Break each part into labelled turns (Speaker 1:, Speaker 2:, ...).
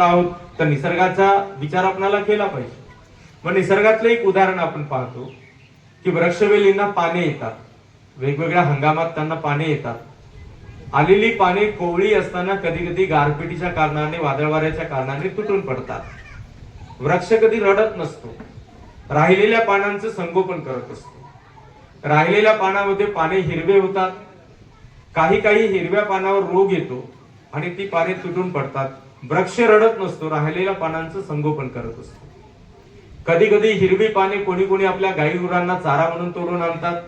Speaker 1: आहोत तर निसर्गाचा विचार आपणाला केला पाहिजे. मग निसर्गातलं एक उदाहरण आपण पाहतो की वृक्षवेलींना पाने येतात. वेगवेगळ्या हंगामात त्यांना पाने येतात. आलेली पाने कोवळी असताना कधी कधी गारपिटीच्या कारणाने वादळ वाऱ्याच्या कारणाने तुटून पडतात. वृक्ष कधी रडत नसतो. राहिलेल्या पानांचं संगोपन करत असतो. राहिलेल्या पानामध्ये पाने हिरवे होतात. काही काही हिरव्या पानावर रोग येतो आणि ती पाने तुटून पडतात. वृक्ष रडत नसतो राहिलेल्या पानांचं संगोपन करत असतो. कधी कधी हिरवी पाने कोणी कोणी आपल्या गाई गुरांना चारा म्हणून तोडून आणतात.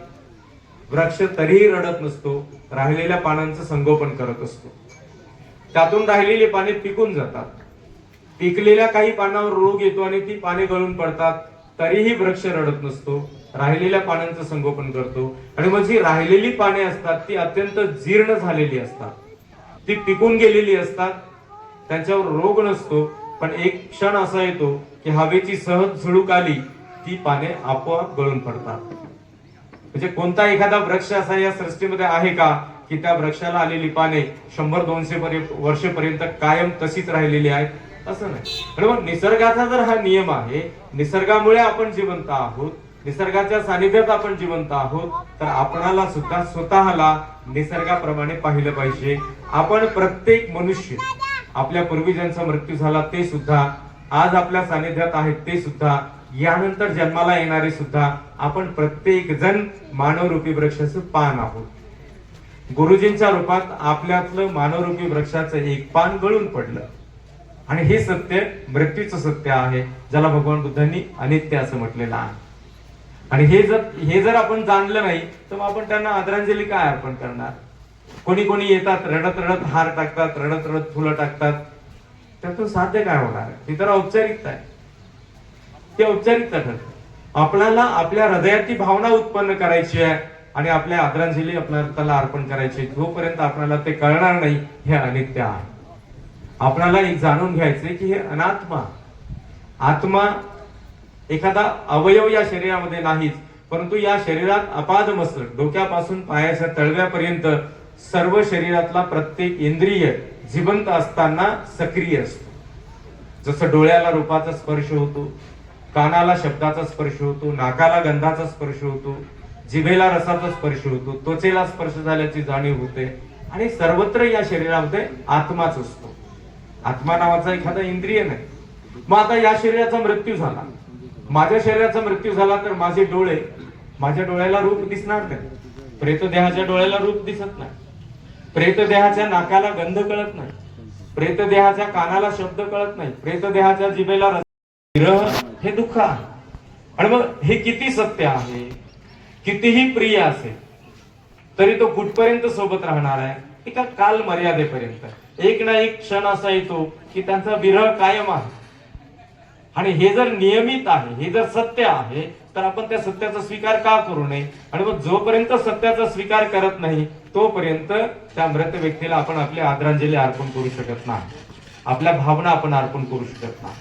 Speaker 1: वृक्ष तरीही रडत नसतो राहिलेल्या पानांचं संगोपन करत असतो. त्यातून राहिलेली पाने पिकून जातात. पिकलेल्या काही पानावर रोग येतो आणि ती पाने गळून पडतात. तरीही वृक्ष रडत नसतो राहिलेल्या पानांचं संगोपन करतो. आणि मग जी राहिलेली पाने असतात ती अत्यंत जीर्ण झालेली असतात. ती पिकून गेलेली असतात. त्यांच्यावर रोग नसतो पण एक क्षण असा येतो की हवेची सहज झुळूक आली ती पाने आपोआप गळून पडतात. म्हणजे कोणता एखादा वृक्ष असा या सृष्टीमध्ये आहे का की त्या वृक्षाला आलेली पाने शंभर दोनशे पर्यंत वर्षपर्यंत कायम तशीच राहिलेली आहेत? असं नाही. म्हणजे मग निसर्गाचा जर हा नियम आहे निसर्गामुळे आपण जिवंत आहोत निसर्गाच्या सानिध्यात आपण जिवंत आहोत तर आपणाला सुद्धा स्वतःला निसर्गाप्रमाणे पाहिलं पाहिजे. आपण प्रत्येक मनुष्य आपल्या पूर्वीजांचा मृत्यू झाला ते सुद्धा आज आपल्या सानिध्यात आहेत ते सुद्धा यानंतर जन्माला येणारे सुद्धा आपण प्रत्येक जण मानवरूपी वृक्षाचं पान आहोत. गुरुजींच्या रूपात आपल्यातलं मानवरूपी वृक्षाचं एक पान गळून पडलं. आणि हे सत्य मृत्यूचं सत्य आहे ज्याला भगवान बुद्धांनी अनित्य असं म्हटलेलं आहे. आणि हे जर हे जर आपण जाणलं नाही तर मग आपण त्यांना आदरांजली काय अर्पण करणार? कोणी कोणी येतात रडत रडत हार टाकतात रडत रडत फुलं टाकतात. त्यातून साध्य काय होणार? आहे ती तर औपचारिकता आहे. ते औपचारिकता ठरते. आपल्याला आपल्या हृदयाची भावना उत्पन्न करायची आहे आणि आपल्या आदरांजली आपल्याला त्याला अर्पण करायची जोपर्यंत आपल्याला ते कळणार नाही हे अनित्य आहे. आपल्याला एक जाणून घ्यायचंय की हे अनात्मा आत्मा एखादा अवयव या शरीरामध्ये नाहीच परंतु या शरीरात अपाद मस्तक डोक्यापासून पायाच्या तळव्यापर्यंत सर्व शरीरातला प्रत्येक इंद्रिय जिवंत असताना सक्रिय असतो. जसं डोळ्याला रूपाचा स्पर्श होतो कानाला शब्दाचा स्पर्श होतो नाकाला गंधाचा स्पर्श होतो जिभेला रसाचा स्पर्श होतो त्वचेला स्पर्श झाल्याची जाणीव होते आणि सर्वत्र या शरीरामध्ये आत्माच असतो. आत्मा नावाचा एखादा इंद्रिय नाही. मग आता या शरीराचा मृत्यू झाला. माझ्या शरीराचा मृत्यू झाला तर माझे डोळे माझ्या डोळ्याला रूप दिसणार नाही. प्रेतदेहाच्या डोळ्याला रूप दिसत नाही. प्रेतदेहाच्या नाकाला गंध कळत नाही. प्रेतदेहाच्या कानाला शब्द कळत नाही. प्रेतदेहाच्या जिभेला विरह हे दुःख आहे. आणि मग हे किती सत्य आहे? कितीही प्रिय असेल तरी तो कुठपर्यंत सोबत राहणार आहे? एका काल मर्यादेपर्यंत एक ना एक क्षण असा येतो की त्यांचा विरह कायम आहे. आणि हे जर नियमित आहे हे जर सत्य आहे तर आपण त्या सत्याचा स्वीकार का करू नये? आणि मग जोपर्यंत सत्याचा स्वीकार करत नाही तोपर्यंत त्या मृत व्यक्तीला आपण आपली आदरांजली अर्पण करू शकत नाही. आपल्या भावना आपण अर्पण करू शकत नाही.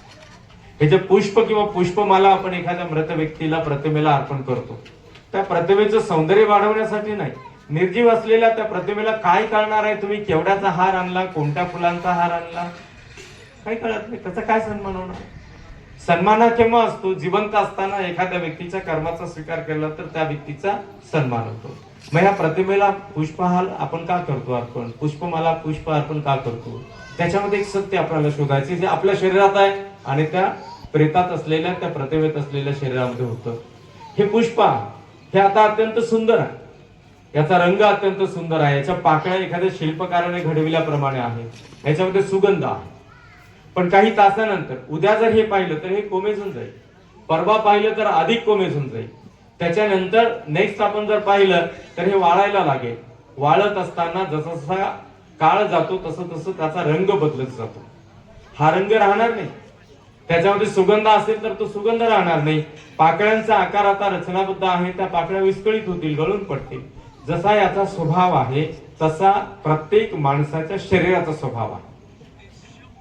Speaker 1: हे जे पुष्प किंवा पुष्पमाला आपण एखाद्या मृत व्यक्तीला प्रतिमेला अर्पण करतो त्या प्रतिमेचं सौंदर्य वाढवण्यासाठी नाही. निर्जीव असलेल्या त्या प्रतिमेला काय कळणार आहे? तुम्ही केवड्याचा हार आणला? कोणत्या फुलांचा हार आणला? काही कळत नाही. त्याचा काय सन्मान होणार? सन्मान केव्हा असतो? जिवंत असताना एखाद्या व्यक्तीच्या कर्माचा स्वीकार केला तर त्या व्यक्तीचा सन्मान होतो. मग या प्रतिमेला पुष्पहाल आपण का करतो अर्पण? पुष्पमाला पुष्प अर्पण का करतो? त्याच्यामध्ये एक सत्य आपल्याला शोधायचे जे आपल्या शरीरात आहे आणि त्या प्रेतात असलेल्या त्या प्रतिमेत असलेल्या शरीरामध्ये होतं. हे पुष्प हे आता अत्यंत सुंदर आहे. याचा रंग अत्यंत सुंदर आहे. याच्या पाकळ्या एखाद्या शिल्पकाराने घडविल्याप्रमाणे आहे. याच्यामध्ये सुगंध आहे. पण काही तासानंतर उद्या जर हे पाहिलं तर हे कोमेजून जाईल. परवा पाहिलं तर अधिक कोमेजून जाईल. त्याच्यानंतर नेक्स्ट आपण जर पाहिलं तर हे वाळायला लागेल. वाळत असताना जसा जसा काळ जातो तसं तसं त्याचा रंग बदलत जातो. हा रंग राहणार नाही. त्याच्यामध्ये सुगंध असेल तर तो सुगंध राहणार नाही. पाकळ्यांचा आकार आता रचनाबद्ध आहे त्या पाकळ्या विस्कळीत होतील गळून पडतील. जसा याचा स्वभाव आहे तसा प्रत्येक माणसाच्या शरीराचा स्वभाव आहे.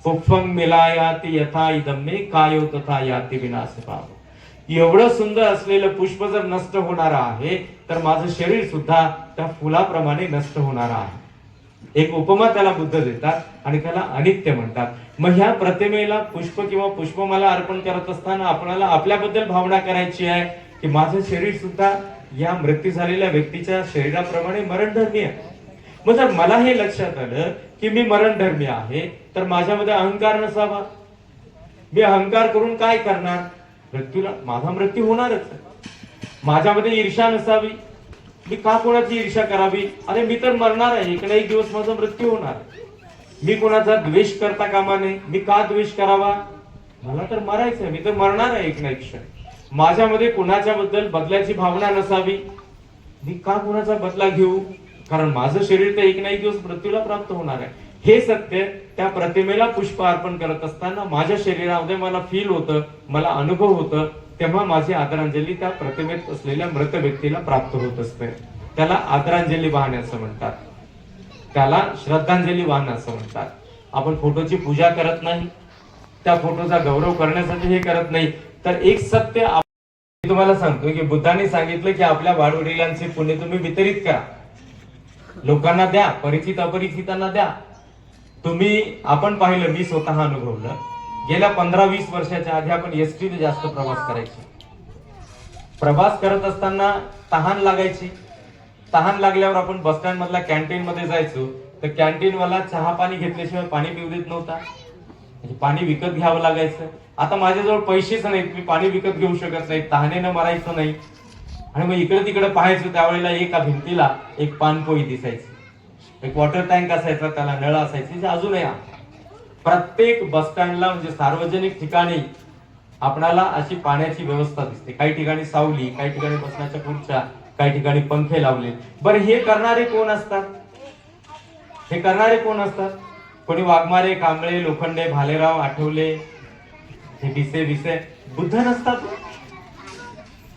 Speaker 1: पुष्पं मिलायाती यथा इदम मे कायो तथा याती विनाश पाव एवढं सुंदर असलेलं पुष्प जर नष्ट होणार आहे तर माझं शरीर सुद्धा त्या फुलाप्रमाणे नष्ट होणार आहे. एक उपमा त्याला बुद्ध देतात आणि त्याला अनित्य म्हणतात. मग ह्या प्रतिमेला पुष्प किंवा पुष्पमाला अर्पण करत असताना आपणाला आपल्याबद्दल भावना करायची आहे की माझं शरीर सुद्धा या मृत्यू झालेल्या व्यक्तीच्या शरीराप्रमाणे मरणधर्मी आहे. मग जर मला हे लक्षात आलं की मी मरणधर्मी आहे तर माझ्यामध्ये अहंकार नसावा. मी अहंकार करून काय करणार? मृत्यूला माझा मृत्यू होणारच. माझ्यामध्ये ईर्षा नसावी. मी का कोणाची ईर्षा करावी? अरे मी तर मरणार आहे. इकडे एक दिवस माझा मृत्यू होणार. मी कोणाचा द्वेष करता कामा नये? मी का द्वेष करावा? मला तर मरायचंय मी तर मरणार आहे एक ना एक क्षण. माझ्यामध्ये कुणाच्या बद्दल बदलाची भावना नसावी? मी का कुणाचा बदला घेऊ? कारण माझं शरीर तर एक ना एक दिवस मृत्यूला प्राप्त होणार आहे. हे सत्य त्या प्रतिमेला पुष्प अर्पण करत असताना माझ्या शरीरामध्ये मला फील होतं मला अनुभव होतं तेव्हा माझी आदरांजली त्या प्रतिमेत असलेल्या मृत व्यक्तीला प्राप्त होत असते. त्याला आदरांजली वाहणे असं म्हणतात. त्याला श्रद्धांजली वाहन असं म्हणतात. आपण फोटोची पूजा करत नाही. त्या फोटोचा गौरव करण्यासाठी हे करत नाही. तर एक सत्य तुम्हाला सांगतो की बुद्धाने सांगितलं की आपल्या वाडवडिलांचे पुण्य तुम्ही वितरित करा. लोकांना द्या परिचित अपरिचितांना द्या. तुम्ही आपण पाहिलं मी स्वतः अनुभवलं. गेल्या पंधरा वीस वर्षाच्या आधी आपण एस टी जास्त प्रवास करायचे. प्रवास करत असताना तहान लागायची. तहान लागल्यावर आपण बस स्टँड मधल्या कॅन्टीन मध्ये जायचो. तर कॅन्टीन वाला चहा पाणी घेतल्याशिवाय पाणी पिऊ देत नव्हता. म्हणजे पाणी विकत घ्यावं लागायचं. आता माझ्याजवळ पैसेच नाहीत. मी पाणी विकत घेऊ शकत नाही. तहानेनं मरायचं नाही. आणि मग इकडे तिकडे पाहायचो त्यावेळेला एका भिंतीला एक पानपोई दिसायची. एक वॉटर टँक असायचा त्याला नळ असायची जे अजूनही प्रत्येक बस स्टँडला म्हणजे सार्वजनिक ठिकाणी आपणाला अशी पाण्याची व्यवस्था दिसते. काही ठिकाणी सावली काही ठिकाणी बसण्याच्या खुर्च्या काही ठिकाणी पंखे लावले. बरं हे करणारे कोण असतात? हे करणारे कोण असतात? कोणी वाघमारे कांबळे लोखंडे भालेराव आठवले हे बिसे बिसे बुद्ध नसतात?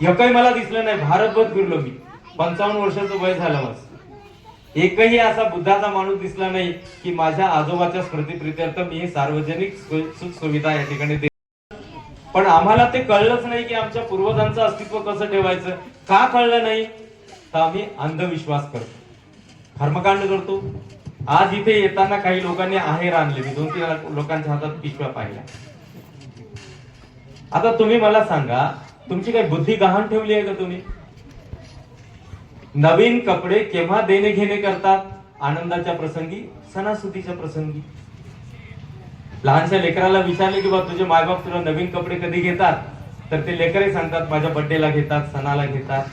Speaker 1: एकही मला दिसलं नाही भारतभर फिरलो मी. पंचावन्न वर्षाचं वय झालं माझं. एकही असा बुद्धाचा माणूस दिसला नाही की माझ्या आजोबाच्या स्मृतीप्रित्यर्थ मी सार्वजनिक सुख सुविधा या ठिकाणी दे पण आम्हाला ते कळलंच नाही की आमच्या पूर्वजांचं अस्तित्व कसं ठेवायचं. का कळलं नाही? तर आम्ही अंधविश्वास करतो. कर्मकांड करतो. आज इथे येताना काही लोकांनी आहेर आणले मी दोन तीन लोकांच्या हातात पिशव्या पाहिल्या. आता तुम्ही मला सांगा तुमची काही बुद्धी गहाण ठेवली आहे का तुम्ही? नवीन कपडे केव्हा देणे घेणे करतात? आनंदाच्या प्रसंगी सणासुदीच्या प्रसंगी? लहानशा लेकराला विचारले की बा तुझे मायबाप तुला नवीन कपडे कधी घेतात? तर ते लेकरही सांगतात माझ्या बड्डेला घेतात सणाला घेतात.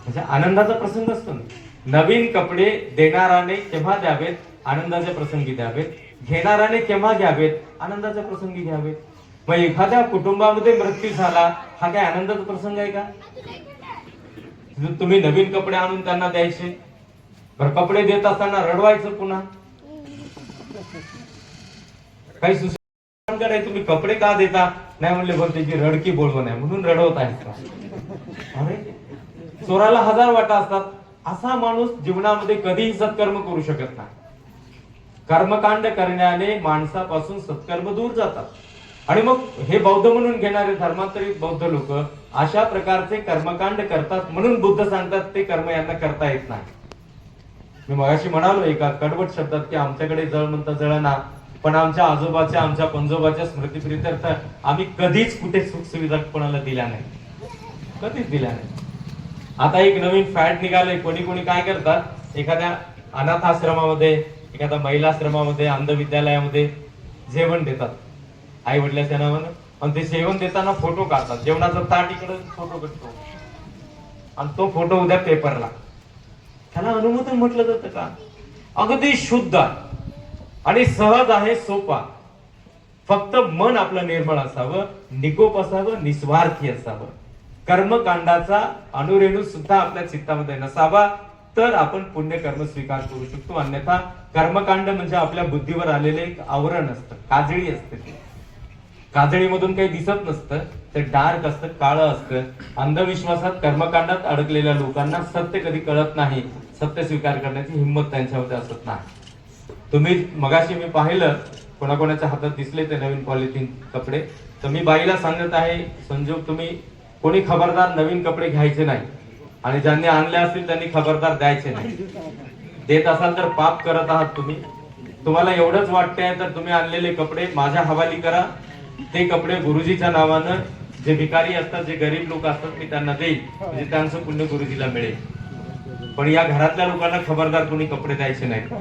Speaker 1: म्हणजे आनंदाचा प्रसंग असतो ना. नवीन कपडे देणाराने केव्हा द्यावेत? आनंदाच्या प्रसंगी द्यावेत. घेणाराने केव्हा घ्यावेत? आनंदाच्या प्रसंगी घ्यावेत. मग एखाद्या कुटुंबामध्ये मृत्यू झाला हा काय आनंदाचा प्रसंग आहे का? जर तुम्ही नवीन कपडे आणून त्यांना द्यायचे. बर कपडे देत असताना रडवायचं पुन्हा. काही सुचना आहे तुम्ही कपडे का देता? नाही म्हणले बरं त्याची रडकी बोलव नाही म्हणून रडवत आहेत का? अरे चोराला हजार वाटा असतात. असा माणूस जीवनामध्ये कधीही सत्कर्म करू शकत नाही. कर्मकांड करण्याने माणसापासून सत्कर्म दूर जातात. आणि मग हे बौद्ध म्हणून घेणारे धर्मांतरित बौद्ध लोक अशा प्रकारचे कर्मकांड करतात म्हणून बुद्ध सांगतात ते कर्म यांना करता येत नाही. मी मगाशी म्हणालो एका कडवट शब्दात की आमच्याकडे जळ म्हणता जळना पण आमच्या आजोबाच्या आमच्या पंजोबाच्या स्मृतीप्रित्यर्थ आम्ही कधीच कुठे सुख सुविधा कोणाला दिल्या नाही. कधीच दिल्या नाही. आता एक नवीन फॅट निघाले कोणी कोणी काय करतात? एखाद्या अनाथ आश्रमामध्ये एखाद्या महिला आश्रमामध्ये अंध विद्यालयामध्ये जेवण देतात. आई वडिलाच्या नावानं आणि ते जेवण देताना फोटो काढतात. जेवणाचा ताट इकडे फोटो काढतो आणि तो फोटो उद्या पेपरला त्याला अनुमोदन म्हटलं जातं का? अगदी शुद्ध आणि सहज आहे सोपा. फक्त मन आपलं निर्मळ असावं निकोप असावं निस्वार्थी असावं. कर्मकांडाचा अनुरेणू सुद्धा आपल्या चित्तामध्ये नसावा तर आपण पुण्य कर्म स्वीकार करू शकतो. अन्यथा कर्मकांड म्हणजे आपल्या बुद्धीवर आलेले एक आवरण असतं काजळी असते ते. काजळीमधून काही दिसत नसतं ते डार्क असतं काळं असतं. अंधविश्वासात कर्मकांडात अडकलेल्या लोकांना सत्य कधी कळत नाही सत्य स्वीकार करण्याची हिंमत त्यांच्यामध्ये असत नाही. तुम्ही मगाशी मी पाहिलं कोणाकोणाच्या हातात दिसले ते नवीन पॉलिथिन कपडे. तर मी बाईला सांगत आहे संजोग तुम्ही कोणी खबरदार नवीन कपडे घ्यायचे नाही. आणि ज्यांनी आणले असतील त्यांनी खबरदार द्यायचे नाही. देत असाल तर पाप करत आहात तुम्ही. तुम्हाला एवढंच वाटतंय तर तुम्ही आणलेले कपडे माझ्या हवाली करा. ते कपडे गुरुजीच्या नावानं जे भिकारी असतात जे गरीब लोक असतात मी त्यांना देईल. म्हणजे त्यांचं पुण्य गुरुजीला मिळेल. पण या घरातल्या लोकांना खबरदार कोणी कपडे द्यायचे नाहीत.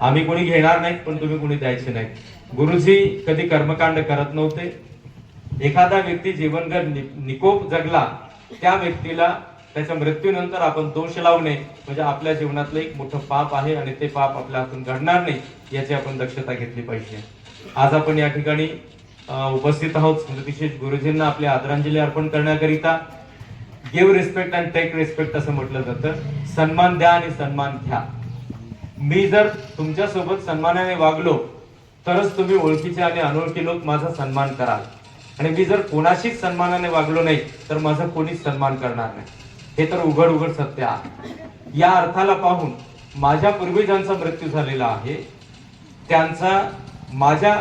Speaker 1: आम्ही कोणी घेणार नाहीत पण तुम्ही कोणी द्यायचे नाहीत. गुरुजी कधी कर्मकांड करत नव्हते. एखादा व्यक्ती जीवनभर नि- निकोप जगला त्या व्यक्तीला त्याच्या मृत्यूनंतर आपण दोष लावणे म्हणजे आपल्या जीवनातलं एक मोठं पाप आहे आणि ते पाप आपल्या हातून घडणार नाही याची आपण दक्षता घेतली पाहिजे. आज आपण या ठिकाणी उपस्थित आहोत स्मृतिशेष गुरुजींना आपली आदरांजली अर्पण करण्याकरिता. Give respect and take respect असं म्हटलं जातं. सन्मान द्या आणि सन्मान घ्या. मी जर तुमच्यासोबत सन्मानाने वागलो तरच तुम्ही ओळखीचे आणि अनोळखी लोक माझा सन्मान कराल. आणि मी जर कोणाशीच सन्मानाने वागलो नाही तर माझा कोणीच सन्मान करणार नाही. हे तर उघड उघड सत्य आहे. या अर्थाला पाहून माझ्या पूर्वीजांचा मृत्यू झालेला आहे. त्यांचा माझ्या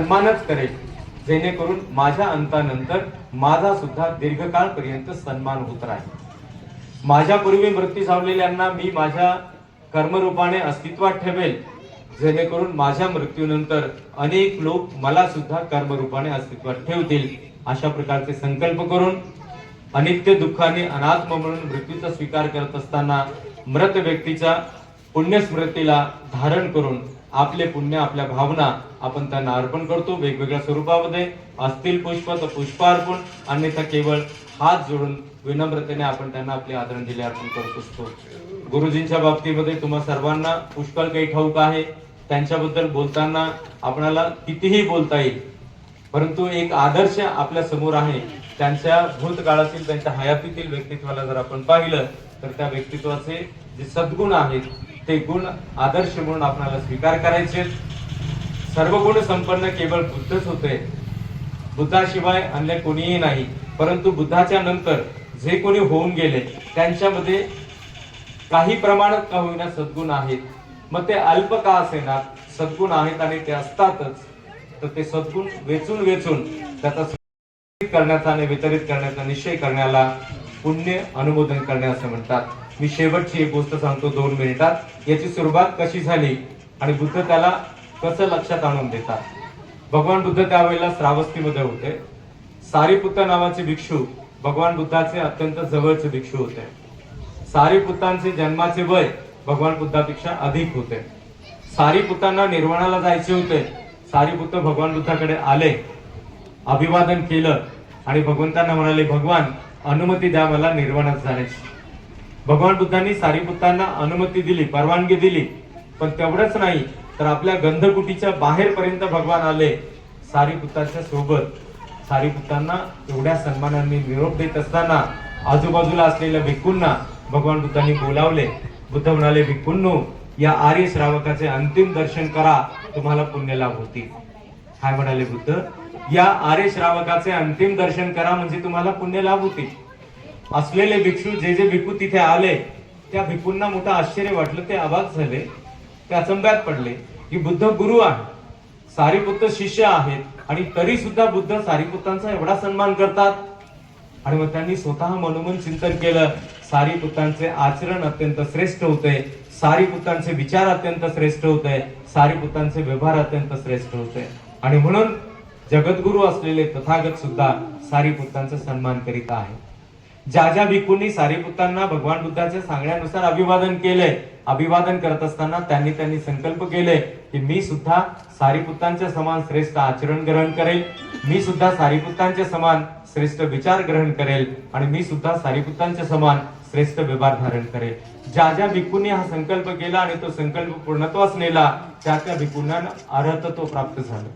Speaker 1: सन्मानच करेल. जेणेकरून माझ्या अंतानंतर माझा सुद्धा दीर्घकाळपर्यंत सन्मान होत राहील. माझ्यापूर्वी मृत्यू झालेल्यांना मी माझ्या कर्मरूपाने अस्तित्वात ठेवेल. जेणेकरून माझ्या मृत्यूनंतर अनेक लोक मला सुद्धा कर्मरूपाने अस्तित्वात ठेवतील अशा प्रकारचे संकल्प करून अनित्य दुःखाने अनात्म म्हणून मृत्यूचा स्वीकार करत असताना मृत व्यक्तीच्या पुण्यस्मृतीला धारण करून आपले पुण्य आपल्या भावना आपण त्यांना अर्पण करतो. वेगवेगळ्या स्वरूपामध्ये असतील पुष्प तर पुष्प अर्पण अन्यथा केवळ हात जोडून विनम्रतेने आपण त्यांना आपली आदरांजली अर्पण करत असतो गुरुजींच्या बाबतीमध्ये तुम्हा सर्वांना पुष्कळ काही ठाऊक आहे. त्यांच्याबद्दल बोलताना आपणाला कितीही बोलता येईल परंतु एक आदर्श आपल्यासमोर आहे. त्यांच्या भूतकाळातील त्यांच्या हयातीतील व्यक्तित्वाला जर आपण पाहिलं तर त्या व्यक्तित्वाचे जे सद्गुण आहेत ते गुण आदर्श म्हणून आपणाला स्वीकार करायचे सर्व गुण संपन्न केवळ बुद्धच होते. बुद्धाशिवाय अन्य कोणीही नाही. परंतु बुद्धाच्या नंतर जे कोणी होऊन गेले त्यांच्यामध्ये काही प्रमाणात का होईना सद्गुण आहेत. मग ते अल्प का असेना सद्गुण आहेत आणि ते असतातच तर ते सद्गुण वेचून वेचून त्याचा करण्याचा आणि वितरित करण्याचा निश्चय करण्याला पुण्य अनुमोदन करणे असं म्हणतात. मी शेवटची एक गोष्ट सांगतो दोन मिनिटात. याची सुरुवात कशी झाली आणि बुद्ध त्याला कसं लक्षात आणून देतात? भगवान बुद्ध त्यावेळेला श्रावस्तीमध्ये होते. सारीपुत्त नावाचे भिक्षू भगवान बुद्धाचे अत्यंत जवळचे भिक्षू होते. सारीपुतांचे जन्माचे वय भगवान बुद्धापेक्षा अधिक होते. सारीपुतांना निर्वाणाला जायचे होते. सारीपुत्त भगवान बुद्धाकडे आले अभिवादन केलं आणि भगवंतांना म्हणाले भगवान अनुमती द्या मला निर्वाणात जाण्याची. भगवान बुद्धांनी सारीपुतांना अनुमती दिली परवानगी दिली पण तेवढंच नाही. तर आपल्या गंधकुटीच्या बाहेरपर्यंत भगवान आले सारीपुतांच्या सोबत. सारीपुतांना एवढ्या सन्मानाने निरोप देत असताना आजूबाजूला असलेल्या भिक्खूंना भगवान बुद्धांनी बोलावले. बुद्ध म्हणाले भिक्खूंनो या आर्य श्रावकाचे अंतिम दर्शन करा. तुम्हाला पुण्य लाभ होतील. काय म्हणाले बुद्ध या आर्य श्रावकाचे अंतिम दर्शन करा म्हणजे तुम्हाला पुण्य लाभ होतील. असलेले भिक्षू जे जे भिक्खू तिथे आले त्या भिक्खूंना मोठं आश्चर्य वाटलं ते अवाक झाले ते अचंब्यात पडले की बुद्ध गुरु आहे सारीपुत्र शिष्य आहेत आणि तरी सुद्धा बुद्ध सारीपुत्रांचा एवढा सन्मान करतात. आणि मग त्यांनी स्वतः मनोमन चिंतन केलं. सारीपुत्रांचे आचरण अत्यंत श्रेष्ठ होते. सारीपुत्रांचे विचार अत्यंत श्रेष्ठ होते. सारीपुत्रांचे व्यवहार अत्यंत श्रेष्ठ होते. आणि म्हणून जगद्गुरु असलेले तथागत सुद्धा सारीपुत्रांचा सन्मान करीत आहे ज्या ज्या भिक्खूंनी सारीपुतांना भगवान बुद्धाच्या सांगण्यानुसार अभिवादन केले अभिवादन करत असताना त्यांनी त्यांनी संकल्प केले की मी सुद्धा सारीपुतांच्या समान श्रेष्ठ आचरण ग्रहण करेल मी सुद्धा सारीपुतांच्या समान श्रेष्ठ विचार ग्रहण करेल आणि मी सुद्धा सारीपुतांच्या समान श्रेष्ठ व्यवहार धारण करेल. ज्या ज्या भिक्खूंनी हा संकल्प केला आणि तो संकल्प पूर्णत्वास नेला त्या त्या भिक्खूंना अर्हतत्व प्राप्त झालं.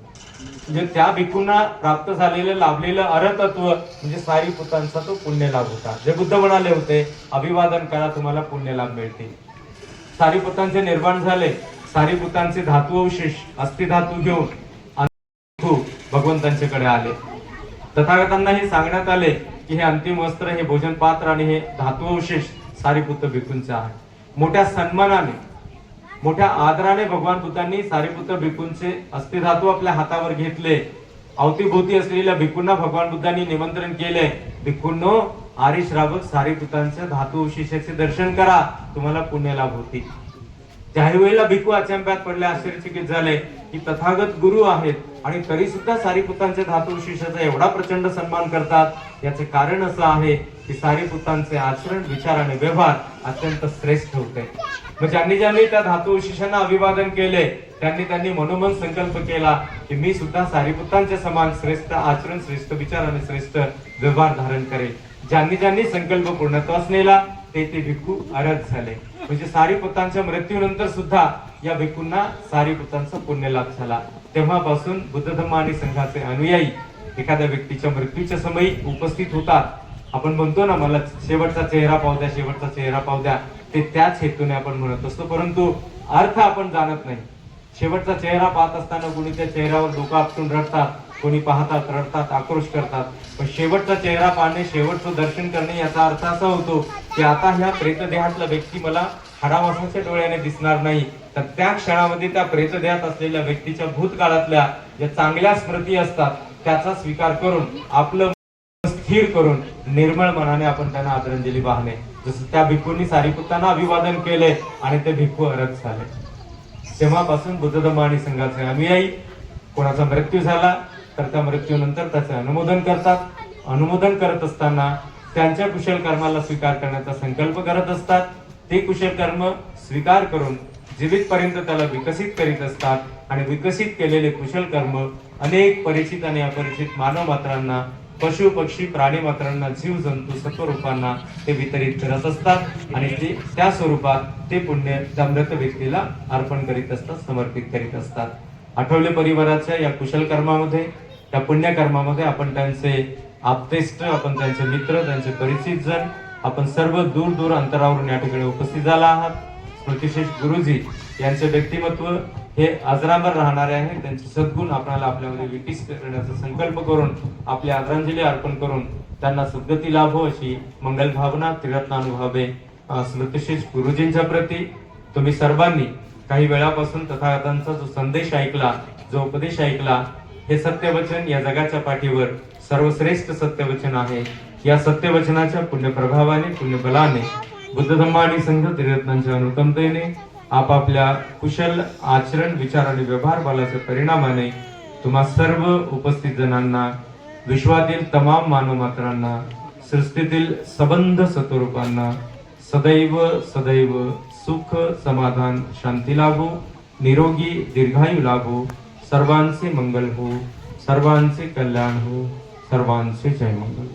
Speaker 1: म्हणजे त्या भिक्खूंना प्राप्त झालेलं लाभलेलं अरतत्व म्हणजे सारी पुतांचा तो पुण्य लाभ होता. जे बुद्ध म्हणाले होते अभिवादन करा तुम्हाला पुण्य लाभ मिळतील सारीपुत्रांचे निर्माण झाले. सारीपुत्रांचे धातू अवशेष अस्थिधातू घेऊन भगवंतांच्याकडे आले. तथागतांना हे सांगण्यात आले की हे अंतिम वस्त्र हे भोजन पात्र आणि हे धातू अवशेष सारीपुत्र भिक्खूंचे आहे. मोठ्या सन्मानाने मोठ्या आदराने भगवान बुद्धांनी सारीपुत्र भिकूंचे अस्थिधातू आपल्या हातावर घेतले. अवतीभोवती असलेल्या भिकूंना भगवान बुद्धांनी निमंत्रण केले. भिकूंनो आरिश रावक सारीपुतांच्या धातू अवशेषाचे दर्शन करा. तुम्हाला पुण्य लाभ होती ज्याही वेळेला भिक्खू अचंब्यात पडले आश्चर्यचकित झाले की तथागत गुरु आहेत आणि तरी सुद्धा सारीपुतांचे धातू शिष्याचा एवढा प्रचंड सन्मान करतात. याचे कारण असं आहे की सारीपुतांचे आचरण विचार आणि व्यवहार अत्यंत श्रेष्ठ होते. मग ज्यांनी ज्यांनी त्या धातू शिष्यांना अभिवादन केले त्यांनी त्यांनी मनोमन संकल्प केला की मी सुद्धा सारीपुतांच्या समान श्रेष्ठ आचरण श्रेष्ठ विचार आणि श्रेष्ठ व्यवहार धारण करेल. ज्यांनी ज्यांनी संकल्प पूर्णत्वास नेला ते ते भिक्खू अरज झाले. म्हणजे सारीपुतांच्या मृत्यूनंतर सुद्धा या भिक्खूंना सारीपुतांचा पुण्य लाभ झाला. तेव्हापासून बुद्ध धर्म आणि संघाचे अनुयायी एखाद्या व्यक्तीच्या मृत्यूच्या समयी उपस्थित होतात. आपण म्हणतो ना मला शेवटचा चेहरा पाहू द्या शेवटचा चेहरा पाहू द्या. ते त्याच हेतूने आपण म्हणत असतो. परंतु अर्थ आपण जाणत नाही. शेवटचा चेहरा पाहत असताना कोणी त्या चेहऱ्यावर डोकं आपटून रडतात कोणी पाहतात रडतात आक्रोश करतात. पण शेवटचा चेहरा पाहणे शेवटचं दर्शन करणे याचा अर्थ असा होतो की आता ह्या प्रेतदेहातला व्यक्ती मला हरावासाच्या डोळ्याने दिसणार नाही तर त्या क्षणामध्ये त्या प्रेतदेहात असलेल्या व्यक्तीच्या भूतकाळातल्या ज्या चांगल्या स्मृती असतात त्याचा स्वीकार करून आपलं स्थिर करून निर्मळ मनाने आपण त्यांना आदरांजली वाहणे. जसं त्या भिक्खूंनी सारीपुतांना अभिवादन केले आणि ते भिक्खू अरग झाले. तेव्हापासून बुद्ध धर्म आणि संघाचे अनुयायी कोणाचा मृत्यू झाला तर त्या मृत्यूनंतर त्याचे अनुमोदन करतात. अनुमोदन करत असताना त्यांच्या कुशल कर्माला स्वीकार करण्याचा संकल्प करत असतात. ते कुशल कर्म स्वीकार करून जीवितपर्यंत त्याला विकसित करीत असतात आणि विकसित केलेले कुशल कर्म अनेक परिचित आणि अपरिचित मानव मात्रांना पशु पक्षी प्राणी मात्रांना जीव जंतू सत्वरूपांना ते वितरित करत असतात आणि ते त्या स्वरूपात ते पुण्य त्या मृत व्यक्तीला अर्पण करीत असतात समर्पित करीत असतात. आठवले परिवाराच्या या कुशल कर्मामध्ये त्या पुण्यकर्मामध्ये आपण त्यांचे आप्तेष्ट आपण त्यांचे मित्र त्यांचे परिचित जन आपण सर्व दूर दूर अंतरावरून या ठिकाणी उपस्थित झाला आहात. स्मृतिशेष गुरुजी यांचे व्यक्तिमत्व हे अजरामर राहणारे आहे. त्यांचे सद्गुण आपल्याला आपल्यामध्ये विकसित करण्याचा संकल्प करून आपली आदरांजली अर्पण करून त्यांना सद्गती लाभो अशी मंगल भावना त्रिरत्नानुभवे अं, स्मृतिशेष गुरुजींच्या प्रती. तुम्ही सर्वांनी काही वेळापासून तथागतांचा जो संदेश ऐकला जो उपदेश ऐकला हे सत्यवचन या जगाच्या पाठीवर सर्वश्रेष्ठ सत्यवचन आहे. या सत्यवचनाच्या पुण्यप्रभावाने पुण्यबलाने बुद्ध धम्म आणि संघ त्रिरत्नांच्या अनुकंपतेने आपापल्या कुशल आचरण विचार आणि व्यवहार बलाच्या परिणामाने तुम्हा सर्व उपस्थित जणांना विश्वातील तमाम मानवमात्रांना सृष्टीतील सबंध सत्वरूपांना सदैव सदैव सुख समाधान शांती लाभो निरोगी दीर्घायू लाभो सर्वांचे मंगल हो सर्वांचे कल्याण हो. सर्वांचे जय मंगल.